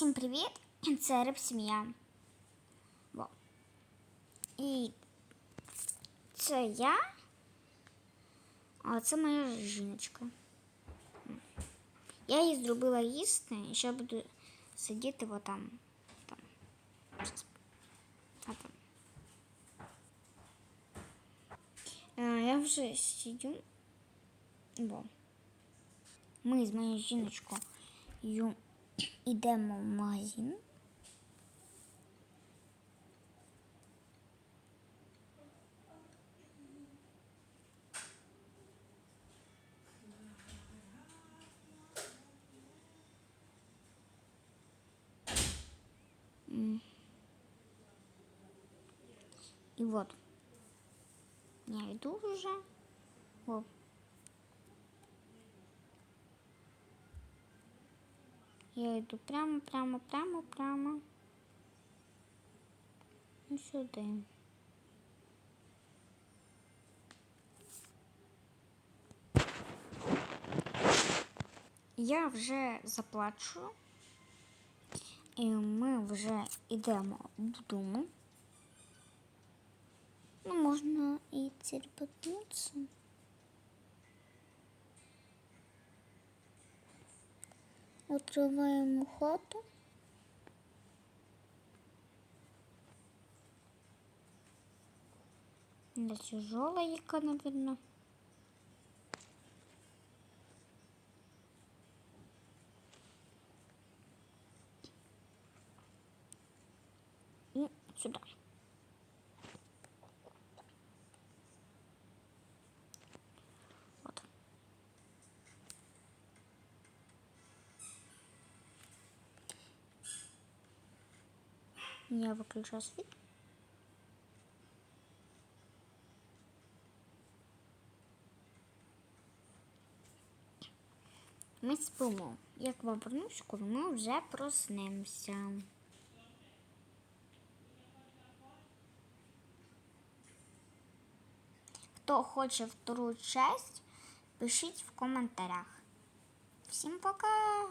Всім привіт! Це Риб Сім'я. Во. І це я. А це моя жіночка. Я їй зробила їсти, і ще буду сидіти отам. Там. А там. Е, Я вже сидю. Бо. Ми з моєю жіночкою ю- Йдемо в магазин. М. І от. Я йду вже. О. Я йду прямо, прямо, прямо, прямо. І сюди. Я вже заплачу. І ми вже йдемо додому. Ну, можна і церпотнутися. Открываем хату. Да тяжелая яка, наверное. Сюда. Я выключаю свет. Ми спимо. Як вам вернусь, коли ми вже проснемося. Хто хоче вторую часть, пишіть в коментарях. Всім пока!